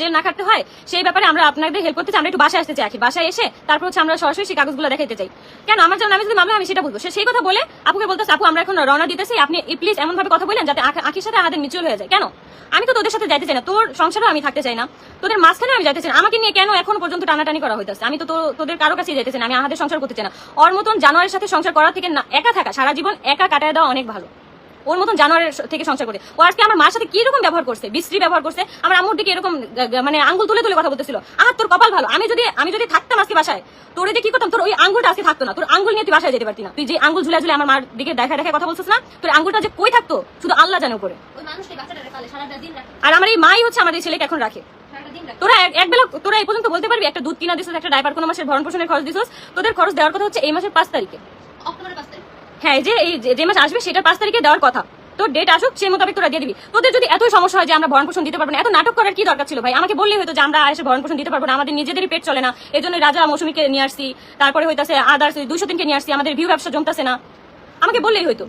Jail না কাটতে হয়, সেই ব্যাপারে আমরা আপনাদের হেল্প করতে চাই, আমরা একটু বাসায় আসতে চাই আখি বাসায় এসে তারপর হচ্ছে আমরা সরাসরি সেই কাগজগুলো দেখাইতে চাই। কেন? আমার জন্য আমি যদি মামলা, আমি সেটা বলব। সে সেই কথা বলে আপুকে বলতেছে, আপু, আমরা এখন রওনা দিতেছি, আপনি প্লিজ এমন ভাবে কথা বলেন যাতে আখ- আখির সাথে আমাদের মিচুয়াল হয়ে যায়। কেন? আমি তো তোদের সাথে যাইতে চাই না। তোর সংসারও আমি থাকতে চাই না। তোদের মাঝখানে আমি যাইতে চাই আমাকে নিয়ে কেন এখন পর্যন্ত টানাটানি করা হইতেছে? আমি তো তোদের কারও কাছে যেতে চাই না। আমি আমাদের সংসার করতে চাই না। ওর মতন জানোয়ারের সাথে সংসার করার থেকে একা থাকা, সারা জীবন একা কাটায় দেওয়া অনেক ভালো। ওর মতন জানোয়ারের থেকে সংসার করে। ও আজকে আমার মার সাথে কি রকম ব্যবহার করছে বিশ্রী ব্যবহার করছে আমার আম্মুর দিকে এরকম মানে আঙ্গুল তুলে তুলে কথা বলতেছিল। আহ তোর কপাল ভালো। আমি যদি আমি যদি থাকতাম আজকে বাসায় তোরে যে কি করতাম? তোর ওই আঙ্গুলটা আজকে থাকতো না। তোর আঙ্গুল নিয়ে তুই বাসায় যেতে পারতি না। তুই যে আঙ্গুল ঝুলে ঝুলে আমার মার দিকে দেখা দেখা কথা বলছিস না তোর আঙ্গুলটা যে কই থাকতো শুধু আল্লাহ জানে উপরে। আর আমার এই মাই হচ্ছে আমার এই ছেলেকে এখন রাখে। তোরা এক- এক বেলা তোরা এই পর্যন্ত বলতে পারবি একটা দুধ কিনা দিছিস একটা ডাইপার কোনো মাসের ভরণ পোষণের খরচ দিছিস তোদের খরচ দেওয়ার কথা হচ্ছে এই মাসের পাঁচ তারিখে। অক্টোবরের পাঁচ তারিখ। হ্যাঁ যে, এই যে- মাস আসবে সেটা পাঁচ তারিখে দেওয়ার কথা। তোর ডেট আসুক সেই মোতাবেক তোরা দিয়ে দিবি। তোদের যদি এতই সমস্যা হয় যে আমরা ভরণ পোষণ দিতে পারব না, এত নাটক করার কি দরকার ছিল ভাই? আমাকে বললেই হয়তো যে আমরা এসে ভরণ পোষণ দিতে পারব না, আমাদের নিজেদেরই পেট চলে না। এই জন্য রাজা মৌসুমীকে নিয়ে আসছি, তারপরে হইতাছে আদার্স দুশো দিনকে নিয়ে আসছি, আমাদের ভিউ ব্যবসা জমতেছে না। আমাকে বললেই হয়তো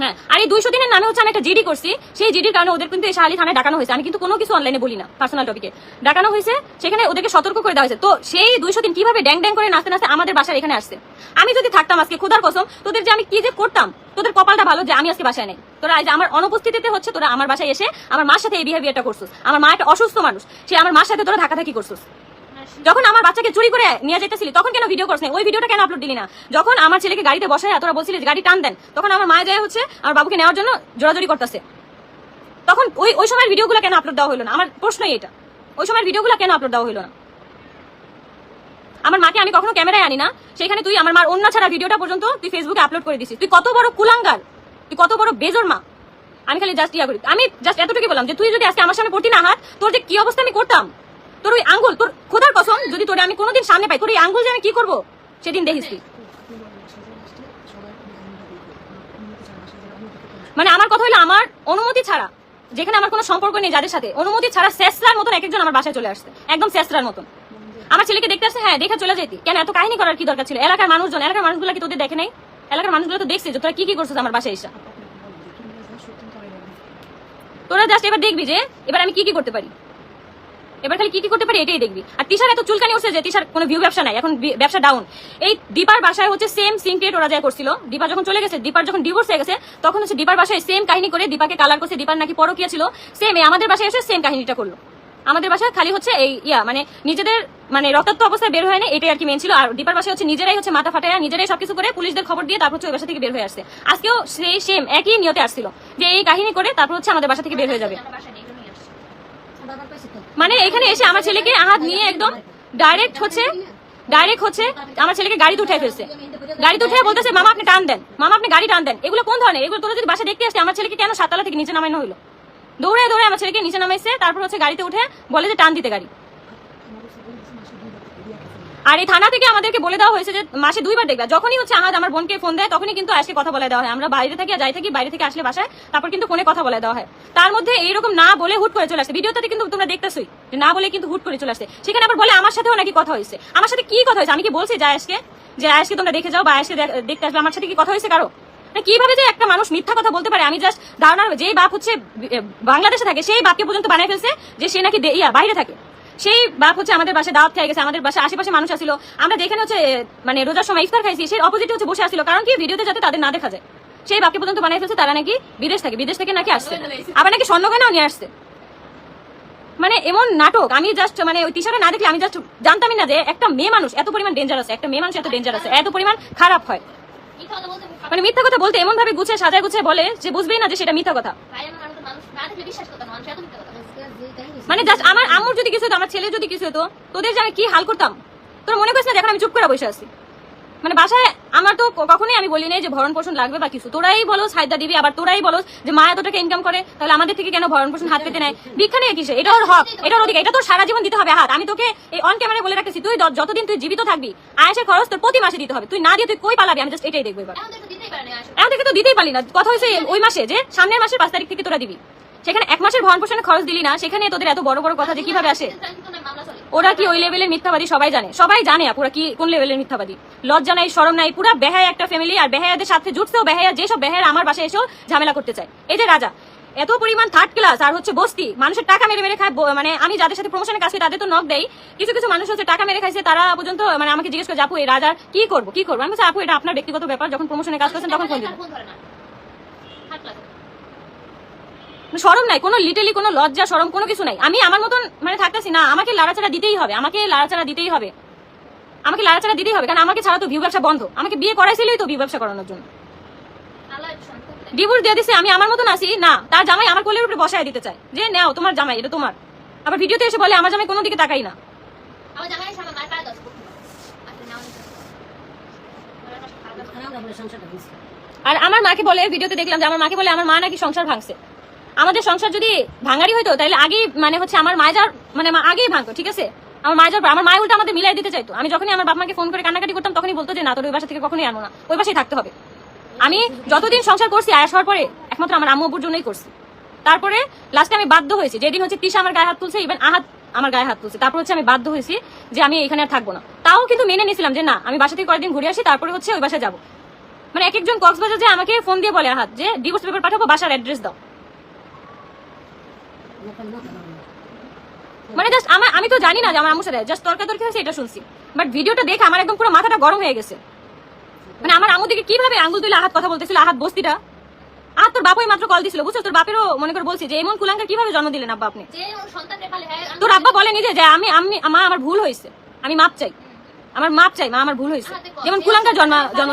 হ্যাঁ আর এই দুইশো দিনের নামে হচ্ছে আমি একটা জিডি করছি, সেই জিডির কারণে ওদের কিন্তু এই থানায় ডাকানো হয়েছে। আমি কিন্তু কোনো কিছু অনলাইনে বলি না পার্সোনাল টপিকে ডাকানো হয়েছে, সেখানে ওদেরকে সতর্ক করে দেওয়া হয়েছে। তো সেই দুইশো দিন কীভাবে ড্যাং ড্যাং করে নাচতে নাচতে আমাদের বাসায় এখানে আসছে? আমি যদি থাকতাম আজকে খুদার কসম, তোদের যে আমি কি যে করতাম, তোদের কপালটা ভালো যে আমি আজকে বাসায় নেই। তোরা যে আমার অনুপস্থিতিতে হচ্ছে, তোরা আমার বাসায় এসে আমার মার সাথে এই বিহেভিয়ারটা করছিস। আমার মা একটা অসুস্থ মানুষ, সে আমার মার সাথে তোরা ধাক্কাধাকি করছিস। যখন আমার বাচ্চাকে চুরি করে নিয়ে যেতেছিলি তখন কেন ভিডিও করছিস ওই ভিডিওটা কেন আপলোড দিলি না? যখন আমার ছেলেকে গাড়িতে বসায় তোরা বলছিলি গাড়ি টান দেন। তখন আমার মায়ের যায় হচ্ছে আমার বাবুকে নেওয়ার জন্য জোরাজোরি করতেছে। তখন ওই ওই সময়ের ভিডিওগুলো কেন আপলোড দেওয়া হলো না? আমার প্রশ্নই এটা। ওই সময়ের ভিডিওগুলো কেন আপলোড দেওয়া হলো না? আমার মাকে আমি কখনো ক্যামেরায় আনি না। সেখানে তুই আমার মার অন্য ছাড়া ভিডিওটা পর্যন্ত তুই ফেসবুকে আপলোড করে দিছিস। তুই কত বড় কুলাঙ্গার? তুই কত বড় বেজর মা? আমি খালি জাস্ট ইয়া করি। আমি জাস্ট এতটুকু বললাম যে, তুই যদি আজকে আমার সামনে পড়তি না হাত, তোর যে কি অবস্থা আমি করতাম? তোর ওই আঙ্গুল, তোর খোদার কসম, যদি তোরে আমি কোনোদিন সামনে পাই, তোর ওই আঙ্গুল যে আমি কি করব? সেদিন দেখিস তুই। মানে আমার কথা হলো আমার অনুমতি ছাড়া, যেখানে আমার কোনো সম্পর্ক নেই যাদের সাথে, অনুমতি ছাড়া শেষরার মতন এক একজন আমার বাসায় চলে আসছে, একদম শেষরার মতন। আমার ছেলেকে দেখতে আসছে হ্যাঁ দেখে চলে যেতি। কেন, এত কাহিনী করার কি দরকার ছিল? এলাকার মানুষজন, এলাকার মানুষগুলো কি তোদের দেখে নাই? এলাকার মানুষগুলো তো দেখছে যে তোরা কি কি করছিস আমার বাসায় এসে। তোরা জাস্ট এবার দেখবি যে, এবার আমি কি কি করতে পারি? এবার খালি কি কি করতে পারি এটাই দেখবি। আর তিশার এত চুলকানি উঠছে যে তিশার কোনো ভিউ ব্যবসা নাই, এখন ব্যবসা ডাউন এই দীপার বাসায় হচ্ছে সেম সিং ক্রিয়েট ওরা যায় করছিল। দীপা যখন চলে গেছে, দীপার যখন ডিভোর্স হয়ে গেছে, তখন হচ্ছে দীপার বাসায় সেম কাহিনী করে দীপাকে কালার করছে, দীপার নাকি পরকিয়া ছিল। সেম আমাদের বাসায় এসে সেম কাহিনীটা করল। আমাদের বাসায় খালি হচ্ছে এই ইয়া মানে নিজেদের মানে রক্তাক্ত অবস্থায় বের হয়ে নেই, এটাই আর কি মেন ছিল। আর দীপার বাসায় হচ্ছে নিজেরাই হচ্ছে মাথা ফাটায়, নিজেরাই সবকিছু করে পুলিশদের খবর দিয়ে তারপর হচ্ছে ওই বাসা থেকে বের হয়ে আসছে। আজকেও সেই সেম একই নিয়তে আসছিল। যে এই কাহিনী করে তারপর হচ্ছে আমাদের বাসা থেকে বের হয়ে যাবে। মানে এখানে এসে আমার ছেলেকে হাত নিয়ে একদম ডাইরেক্ট হচ্ছে ডাইরেক্ট হচ্ছে, আমার ছেলেকে গাড়িতে উঠে ফেলছে। গাড়িতে উঠে বলতেছে, মামা, আপনি টান দেন। মামা, আপনি গাড়ি টান দেন। এগুলো কোন ধরনের? এগুলো তোরা যদি বাসা দেখতে আসছে আমার ছেলেকে কেন সাততলা থেকে নিচে নামানো হলো দৌড়ে দৌড়ে আমার ছেলেকে নিচে নামাইছে, তারপর হচ্ছে গাড়িতে উঠে বলে যে, টান দিতে গাড়ি। আর এই থানা থেকে আমাদেরকে বলে দেওয়া হয়েছে যে মাসে দুইবার দেখবে। যখনই হচ্ছে আহাদ আমার বোনকে ফোন দেয়, তখনই কিন্তু আজকে কথা বলে দেওয়া হয়। আমরা বাইরে থেকে যাই থাকি, বাইরে থেকে আসলে বাসায়, তারপর কিন্তু ফোনে কথা বলে দেওয়া হয়। তার মধ্যে এইরকম না বলে হুট করে চলে আসছে ভিডিওটাতে কিন্তু তোমরা দেখতেছই যে না বলে কিন্তু হুট করে চলে আসছে সেখানে আবার বলে, আমার সাথেও নাকি কথা হয়েছে। আমার সাথে কি কথা হয়েছে? আমি কি বলছি যায় আজকে? যে আজকে তোমরা দেখে যাও বা দেখ- দেখতে আসবে। আমার সাথে কি কথা হয়েছে কারও? মানে কীভাবে যে একটা মানুষ মিথ্যা কথা বলতে পারে? আমি জাস্ট ধারণা, যেই বাপ হচ্ছে বাংলাদেশে থাকে, সেই বাপকে পর্যন্ত বানিয়ে ফেলছে যে সে নাকি ইয়া, বাইরে থাকে। সেই বাপ হচ্ছে আমাদের বাসায় দাওয়াত খেয়ে গেছে আমাদের বাসায় আশেপাশে মানুষ আসছিল আমরা যেখানে হচ্ছে মানে রোজার সময় ইফতার খাইছি সেই অপোজিটে হচ্ছে বসে আসছিল কারণ কি ভিডিওতে যাতে তাদের না দেখা যায়। সেই বাপকে পর্যন্ত বানায় ফেলছে তারা নাকি বিদেশ থাকে বিদেশ থেকে নাকি আসছে। আবার নাকি স্বর্ণগয়নাও নিয়ে আসছে। মানে এমন নাটক আমি জাস্ট মানে ওই টিশারে না দেখলে আমি জাস্ট জানতামই না যে একটা মেয়ে মানুষ এত পরিমাণ ডেঞ্জার আছে একটা মেয়ে মানুষ এত ডেঞ্জার আছে এত পরিমাণ খারাপ হয়। মানে মিথ্যা কথা বলতে এমন ভাবে গুছিয়ে সাজায় গুছিয়ে বলে যে বুঝবেই না যে সেটা মিথ্যা কথা। মানে জাস্ট আমার আম্মুর যদি কিছু হতো আমার ছেলে যদি কিছু হতো তোদের যে আমি কি হাল করতাম? তোর মনে করিস না যখন আমি চুপ করে বসে আছি। মানে বাসায় আমার তো কখনোই আমি বলি নাই যে ভরণ পোষণ লাগবে বা কিছু। তোরাই বলো সাইদা দিবি আবার তোরাই বলো যে মা এত টাকা ইনকাম করে তাহলে আমাদের থেকে কেন ভরণ পোষণ হাত পেতে নেয় ভিক্ষা নিয়ে কিসে? এটা ওর হক এটা ওর অধিকার এটা তোর সারা জীবন দিতে হবে হাত। আমি তোকে এই অন ক্যামেরায় বলে রাখতেছি তুই যতদিন তুই জীবিত থাকবি আয়েসের খরচ তোর প্রতি মাসে দিতে হবে। তুই না দিয়ে তুই কই পালাবি? আমি জাস্ট এটাই দেখব এবার। এখন তো দিতেই পারে। এখন না। কথা হয়েছে ওই মাসে যে সামনের মাসের পাঁচ তারিখ থেকে তোরা দিবি। সেখানে এক মাসের ভরণ পোষণের খরচ দিলি না, সেখানে তোদের এত বড় বড় কথা যে কীভাবে আসে। ওরা কি ওই লেভেলের মিথ্যাবাদী? সবাই জানে। সবাই জানে আপুরা কি, কোন লেভেলের মিথ্যাবাদী? লজ্জা নাই, শরম নাই, পুরা বেহায়া একটা ফ্যামিলি আর বেহায়াদের সাথে জুটছেও বেহায়া, যেসব বেহায়া আমার বাসায় এসেও ঝামেলা করতে চায়। এই যে রাজা, এত পরিমাণ থার্ড ক্লাস আর হচ্ছে বস্তি, মানুষের টাকা মেরে মেরে খায় মানে আমি যাদের সাথে প্রমোশনে কাজ তাদের তো নক দেয় কিছু কিছু মানুষ হচ্ছে টাকা মেরে খাইছে, তারা পর্যন্ত মানে আমাকে জিজ্ঞেস করে আপু, এই রাজার কি করব কি করব? আমি আপু, এটা আপনার ব্যক্তিগত ব্যাপার, যখন প্রমোশনে কাজ করছেন, তখন ফোন দিবেন ফোন ধরে না থার্ড ক্লাস সরম নাই কোনো লিটেলি কোনো লজ্জা সরম কোনো কিছু নাই। আমি আমার মতন মানে থাকতেছি না আমাকে লাড়াচাড়া দিতেই হবে আমাকে লাড়াচাড়া দিতেই হবে। আমাকে লাড়াচাড়া দিতেই হবে কারণ আমাকে ছাড়া তো ভিউ ব্যবসা বন্ধ। আমাকে বিয়ে করাইছিলই তো ভিউ ব্যবসা করানোর জন্য। ডিভোর্স দিয়ে দিছে আমি আমার মতন আসি না তার জামাই আমার কোলের উপরে বসায় দিতে চায়। যে নাও তোমার জামাই এটা তোমার। আবার ভিডিওতে এসে বলে আমার জামাই কোনো দিকে তাকাই না। আচ্ছা আর আমার মাকে বলে ভিডিওতে দেখলাম যে আমার মাকে বলে আমার মা নাকি সংসার ভাঙছে। আমাদের সংসার যদি ভাঙারি হইতো, তাহলে আগেই মানে হচ্ছে আমার মায়ের যার মানে মা আগেই ভাঙতো, ঠিক আছে? আমার মায়ের যার আমার মায় উল্টা আমাদের মিলাই দিতে চাইতো। আমি যখনই আমার বাপ মাকে ফোন করে কান্নাকাটি করতাম, তখনই বলতো যে, না, তোর ওই বাসা থেকে কখনোই আনব না। ওই বাসায় থাকতে হবে। আমি যতদিন সংসার করছি, আয়াস হওয়ার পরে একমাত্র আমার আম্মু জন্যই করছি। তারপরে লাস্টে আমি বাধ্য হয়েছি। যেদিন হচ্ছে তিশা আমার গায়ে হাত তুলছে ইভেন আহাত আমার গায়ে হাত তুলছে। তারপর হচ্ছে আমি বাধ্য হয়েছি যে, আমি এখানে আর থাকব না। তাও কিন্তু মেনে নিয়েছিলাম যে, না, আমি বাসা থেকে কয়েকদিন ঘুরে আসি, তারপরে হচ্ছে ওই বাসায় যাব। মানে এক একজন কক্সবাজার যে আমাকে ফোন দিয়ে বলে, আহাত, যে ডিভোর্স পেপার পাঠাবো, বাসার অ্যাড্রেস দাও। মানে জাস্ট আমার আমি তো জানি না যে আমার আম্মুর সাথে জাস্ট তর্কাতর্কি হয়েছে এটা শুনছি। বাট ভিডিওটা দেখে আমার একদম পুরো মাথাটা গরম হয়ে গেছে। মানে আমার আম্মু দিকে কীভাবে আঙ্গুল তুলে আহাত কথা বলতেছিল আহাত বস্তিটা? আহাত তোর বাপই মাত্র কল দিছিল বুঝছ? তোর বাপেরও মনে করে বলছি যে এমন কুলাঙ্কার কীভাবে জন্ম দিলেন আব্বা আপনি? হ্যাঁ তোর আব্বা বলে নিজে যে আমি আমি মা আমার ভুল হয়েছে। আমি মাপ চাই। আমার মাপ চাই মা আমার ভুল হয়েছে। যেমন কুলাঙ্কার জন্ম জন্ম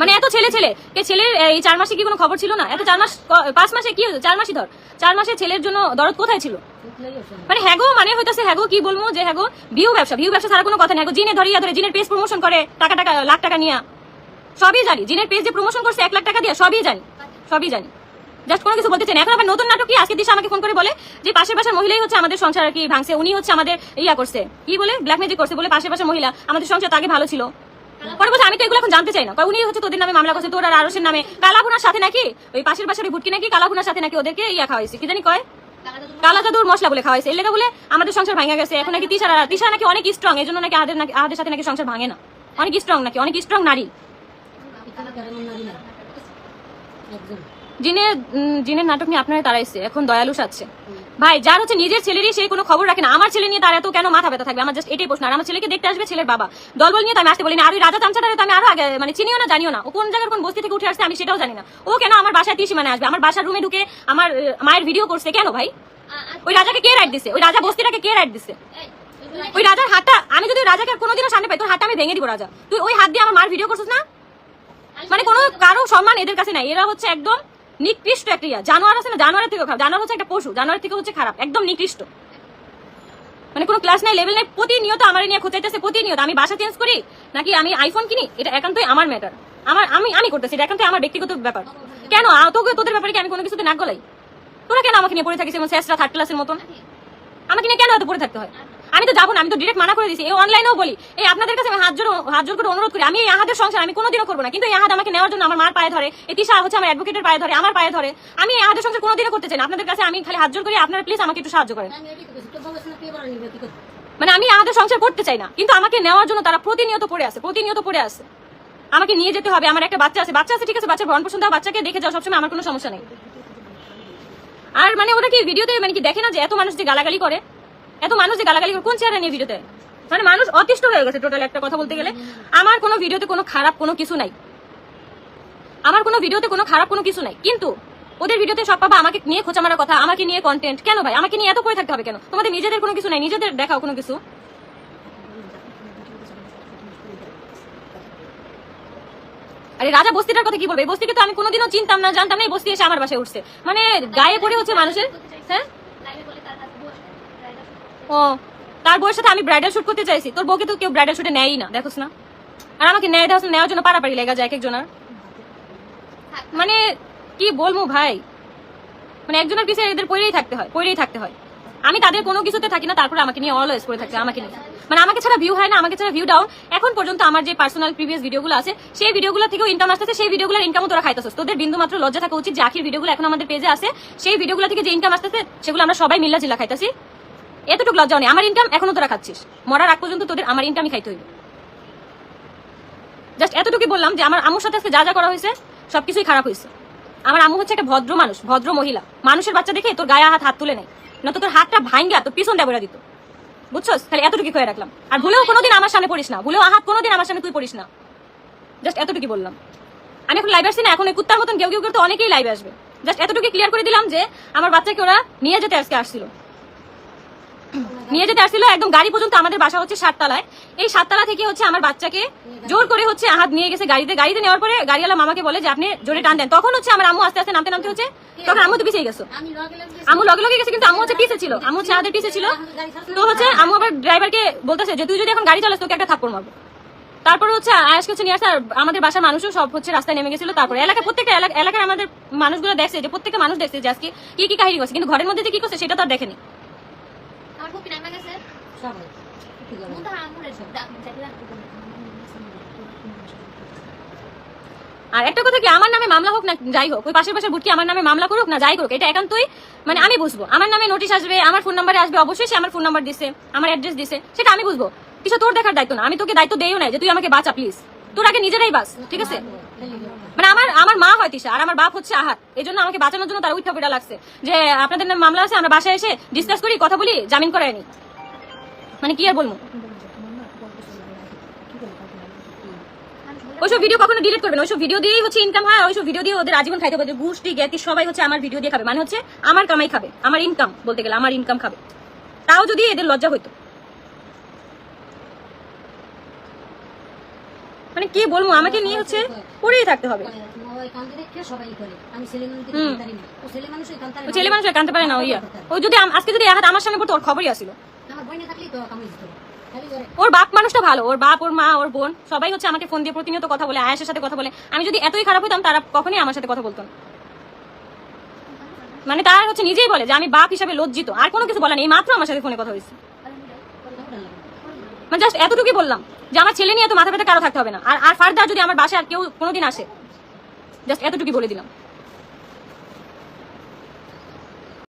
মানে এত ছেলে ছেলে, কে ছেলের এই চার মাসে কি কোনো খবর ছিল না? এত চার মাস পাঁচ মাসে কি চার মাসই ধর। চার মাসে ছেলের জন্য দরদ কোথায় ছিল? মানে হ্যাগো মানে হইতাছে হ্যাগো কি বলব যে হ্যাগো ভিউ ব্যবসা ভিউ ব্যবসা ছাড়া কোনো কথা নেই। জিনে ধরিয়া ধরে, জিনের পেজ প্রমোশন করে, টাকা টাকা, লাখ টাকা নিয়া। সবই জানি, জিনের পেজ যে প্রমোশন করছে, এক লাখ টাকা দিয়ে, সবই জানি সবই জানি। জাস্ট কোনো কিছু বলতে চাই এখন আবার নতুন নাটক কি? আজকে দিশা আমাকে ফোন করে বলে যে পাশের বাসার মহিলাই হচ্ছে আমাদের সংসার আর কি ভাঙছে, উনি হচ্ছে আমাদের ইয়া করছে। কি বলে? ব্ল্যাক ম্যাজিক করছে, বলে পাশের বাসার মহিলা, আমাদের সংসার তো আগে ভালো ছিল। পরে বলছে, আমি তো এগুলো এখন জানতে চাই না। উনি হচ্ছে তোদের নামে মামলা করছে, তোর আর আরসের নামে। কালাভুনার সাথে নাকি? ওই পাশের পাশের ভুটকি নাকি? কালাভুনার সাথে নাকি ওদেরকে ইয়া হয়েছে কি জানি কয়? কালা জাদুর মশলা বলে খাওয়াইছে। এর লেগে বলে, আমাদের সংসার ভাঙা গেছে। এখন নাকি তিসারা তিসা নাকি অনেক স্ট্রং এই জন্য নাকি আমাদের নাকি আমাদের সাথে নাকি সংসার ভাঙে না। অনেক স্ট্রং নাকি, অনেক স্ট্রং নারী। একজন। উম, জিনের নাটক নিয়ে আপনারা তারাইছে এখন দয়ালু সাচ্ছে ভাই যার হচ্ছে নিজের ছেলেরই সেই কোনো খবর রাখে না। আমার ছেলে নিয়ে তার এত কেন মাথা ব্যথা থাকবে? আমার জাস্ট এটাই প্রশ্ন। আর আমার ছেলেকে দেখতে আসবে ছেলের বাবা। দলবল নিয়ে আমি আসতে বলি না আর ওই রাজা চামচাটারে আমি আরও আগে মানে চিনিও না জানিও না। ও কোন জায়গার কোন বস্তি থেকে উঠে আসছে আমি সেটাও জানি না। ও কেন আমার বাসায় মানে আসবে? আমার বাসার রুমে ঢুকে আমার মায়ের ভিডিও করছে কেন ভাই? ওই রাজাকে কে রাইট দিছে? ওই রাজা বস্তিটাকে কে রাইট দিছে? ওই রাজার হাতটা আমি যদি রাজাকে কোনোদিনও সামনে পাই তোর হাতটা আমি ভেঙে দিব রাজা। তুই ওই হাত দিয়ে আমার মার ভিডিও করছিস না? মানে কোনো কারও সম্মান এদের কাছে নাই। এরা হচ্ছে একদম নিকৃষ্ট একটা ইয়া। জানোয়ার আছে না? জানোয়ারের থেকে খারাপ। জানোয়ার হচ্ছে একটা পশু। জানোয়ার থেকে হচ্ছে খারাপ। একদম নিকৃষ্ট। মানে কোনো ক্লাস নাই লেভেল নাই। প্রতিনিয়ত আমার নিয়ে খোঁচাইতেছে, প্রতিনিয়ত। আমি বাসা চেঞ্জ করি, নাকি আমি আইফোন কিনি? এটা একান্তই আমার ম্যাটার আমার আমি আমি করতেছি। এটা একান্তই আমার ব্যক্তিগত ব্যাপার। কেন? তোকে তোদের ব্যাপারে কি আমি কোনো কিছুতে নাক গলাই? তোরা কেন আমাকে নিয়ে পড়ে থাকিস এমন শেষরা থার্ড ক্লাসের মতন? আমাকে নিয়ে কেন এত পড়ে থাকতে হয়? আমি তো যাব না আমি তো ডিরেক্ট মানা করে দিয়েছি এই অনলাইনেও বলি এই আপনাদের কাছে আমি হাত জোর হাত জোর করে অনুরোধ করি আমি এই আহাদের সংসার আমি কোনোদিনও করব না। কিন্তু এই আহাদ আমাকে নেওয়ার জন্য আমার মার পায়ে ধরে এই তিশা হচ্ছে আমার অ্যাডভোকেটের পায়ে ধরে আমার পায়ে ধরে। আমি এই আহাদের সংসার কোনোদিনও করতে চাই না। আপনাদের কাছে আমি খালি হাত জোর করি আপনারা প্লিজ আমাকে একটু সাহায্য করেন। মানে আমি আহাদের সংসার করতে চাই না কিন্তু আমাকে নেওয়ার জন্য তারা প্রতিনিয়ত পড়ে আছে প্রতিনিয়ত পড়ে আছে। আমাকে নিয়ে যেতে হবে আমার একটা বাচ্চা আছে। বাচ্চা আছে ঠিক আছে বাচ্চা ভরণ পোষণ দাও বাচ্চাকে দেখে যাও সবসময় আমার কোনো সমস্যা নেই। আর মানে ওরা কি ভিডিওতে মানে কি দেখে না যে এত মানুষ যে গালাগালি করে? এত মানুষ যে গালাগালি কোন চেহারা নিয়ে ভিডিওতে? মানে মানুষ অতিষ্ঠ হয়ে গেছে টোটাল একটা কথা বলতে গেলে। আমার কোনো ভিডিওতে কোনো খারাপ কোনো কিছু নাই। আমার কোনো ভিডিওতে কোনো খারাপ কোনো কিছু নাই। কিন্তু ওদের ভিডিওতে সব পাবা, আমাকে নিয়ে খোঁচা মারার কথা, আমাকে নিয়ে কন্টেন্ট কেন ভাই? আমাকে নিয়ে এত পড়ে থাকতে হবে কেন? তোমাদের নিজেদের কোনো কিছু নাই, নিজেদের দেখাও কোনো কিছু। আরে রাজা বস্তিটার কথা কি বলবে? বস্তিকে তো আমি কোনোদিনও চিনতাম না, জানতাম না, এই বস্তি এসে আমার বাসায় উঠছে। মানে গায়ে পড়ে হচ্ছে মানুষের হ্যাঁ লাইভে বলে তার হাত বসে ও, তার বউয়ের সাথে আমি ব্রাইডাল শুট করতে চাইছি। তোর বউকে তো কেউ ব্রাইডাল শুটে নেয়ই না, দেখোস না? আর আমাকে নেয় দেওয়া নেওয়ার জন্য লেগা যায় মানে কি বলব ভাই? মানে একজনের পিছিয়ে এদের থাকতে হয় থাকতে হয়। আমি তাদের কোনো কিছুতে থাকি না, তারপরে আমাকে নিয়ে অলওয়েজ করে থাকতে আমাকে নিয়ে। মানে আমাকে ছাড়া ভিউ হয় না, আমাকে ছাড়া ভিউ ডাউন এখন পর্যন্ত আমার যে পার্সোনাল প্রিভিয়াস ভিডিওগুলো আছে, সেই ভিডিওগুলো থেকেও ইনকাম আসতেছে, সেই ভিডিওগুলোর ইনকামও তোরা খাইতেছিস। তোদের বিন্দু মাত্র লজ্জা থাকা উচিত যে আখির ভিডিওগুলো এখন আমাদের পেজে আছে, সেই ভিডিওগুলো থেকে যে ইনকাম আসতেছে, সেগুলো আমরা সবাই মিল্লা জিল্লা খাইতেছি। এতটুকু লজ্জা নেই। আমার ইনকাম এখনও তোরা খাচ্ছিস। মরার আগ পর্যন্ত তোদের আমার ইনকামই খাইতে হইবে। জাস্ট এতটুকুই বললাম যে আমার আম্মুর সাথে আজকে যা যা করা হয়েছে, সবকিছুই খারাপ হয়েছে। আমার আম্মু হচ্ছে একটা ভদ্র মানুষ, ভদ্র মহিলা। মানুষের বাচ্চা দেখে তোর গায়ে হাত হাত তুলে নেই। না তো তোর হাতটা ভাঙ্গা তোর পিছন দেবরা দিত। বুঝছস? তাহলে এতটুকু করে রাখলাম। আর ভুলেও কোনোদিন আমার সামনে পড়িস না। ভুলেও আহাত কোনোদিন আমার সামনে তুই পড়িস না। জাস্ট এতটুকু বললাম। আমি এখন লাইভ আসছি না, এখন এই কুত্তার মতন কেউ কেউ করতে অনেকেই লাইভ আসবে। জাস্ট এতটুকু ক্লিয়ার করে দিলাম যে আমার বাচ্চাকে ওরা নিয়ে যেতে আজকে আসছিল। নিয়ে যেতে আসছিল একদম গাড়ি পর্যন্ত আমাদের বাসা হচ্ছে সাততলায়। এই সাততলা থেকে হচ্ছে আমার বাচ্চাকে জোর করে হচ্ছে হাত নিয়ে গেছে গাড়িতে। গাড়িতে নেওয়ার পরে গাড়িওয়ালা মামাকে বলে যে আপনি জোরে টান দেন। তখন হচ্ছে আমার আম্মু আস্তে আস্তে নামতে নামতে হচ্ছে তখন আম্মু তো পিছিয়ে গেছে। আম্মু লগে লগে গেছে কিন্তু আম্মু হচ্ছে পিছে ছিল। আম্মু হচ্ছে আমাদের পিছে ছিল। তো হচ্ছে আম্মু আবার ড্রাইভারকে বলতেছে যে তুই যদি এখন গাড়ি চালাস তোকে একটা থাপ্পড় মারবো। তারপরে হচ্ছে আয়াস কাছে নিয়ে আসে আমাদের বাসার মানুষও সব হচ্ছে রাস্তায় নেমে গেছিল। তারপরে এলাকা প্রত্যেকটা এলাকা এলাকার আমাদের মানুষগুলো দেখছে যে প্রত্যেকটা মানুষ দেখছে যে আজকে কি কি কাহিনী করছে। কিন্তু ঘরের মধ্যে যে কি করছে সেটা তো আর দেখেনি। গেছে সবাই আর একটা কথা কি আমার নামে মামলা হোক না যাই হোক ওই পাশের পাশের বুটকি আমার নামে মামলা করুক না যাই করুক এটা একান্তই মানে আমি বুঝব আমার নামে নোটিশ আসবে আমার ফোন নাম্বারে আসবে অবশ্যই সে আমার ফোন নাম্বার দিছে আমার অ্যাড্রেস দিছে সেটা আমি বুঝব কিছু তোর দেখার দায়িত্ব না আমি তোকে দায়িত্ব দেইও না যে তুই আমাকে বাঁচা প্লিজ তোর আগে নিজেরাই বাস ঠিক আছে মানে আমার মা হয় তিশা, আর আমার বাপ হচ্ছে আহাত। এই জন্য আমাকে বাঁচানোর জন্য তার উঠা পিটা লাগছে। যে আপনাদের নামে মামলা আছে, আমরা বাসায় এসে ডিসকাস করি, কথা বলি, জামিন করে নি। মানে কি আর বলব? ওইসব ভিডিও কখনো ডিলিট করবেন ওইসব ভিডিও দিয়েই হচ্ছে ইনকাম হয় ওইসব ভিডিও দিয়ে ওদের আজীবন খাইতে যে গোষ্ঠী, জ্ঞাতি সবাই হচ্ছে আমার ভিডিও দিয়ে খাবে। মানে হচ্ছে, আমার কামাই খাবে। আমার ইনকাম বলতে গেলে আমার ইনকাম খাবে। তাও যদি এদের লজ্জা হইতো। মানে কি বলব, আমাকে নিয়ে হচ্ছে পড়েই থাকতে হবে। ছেলে মানুষ না কানতে পারে না ওইয়া ও যদি আজকে যদি আমার সামনে পড়তো, ওর খবরই আসিল। ওর বাপ মানুষটা ভালো, ওর বাপ, ওর মা, ওর বোন, সবাই হচ্ছে আমাকে ফোন দিয়ে প্রতিনিয়ত কথা বলে আয়াসের সাথে কথা বলে। আমি যদি এতই খারাপ হইতাম, তারা কখনোই আমার সাথে কথা বলতো না। মানে তারা হচ্ছে নিজেই বলে যে, আমি বাপ হিসাবে লজ্জিত। আর কোনো কিছু বলে নেই মাত্র আমার সাথে ফোনে কথা হয়েছে। মানে জাস্ট এতটুকুই বললাম। যে আমার ছেলে নিয়ে তো মাথা ব্যথা কারও থাকতে হবে না। আর আর ফার্দার যদি আমার বাসায় আর কেউ কোনোদিন আসে জাস্ট এতটুকু বলে দিলাম।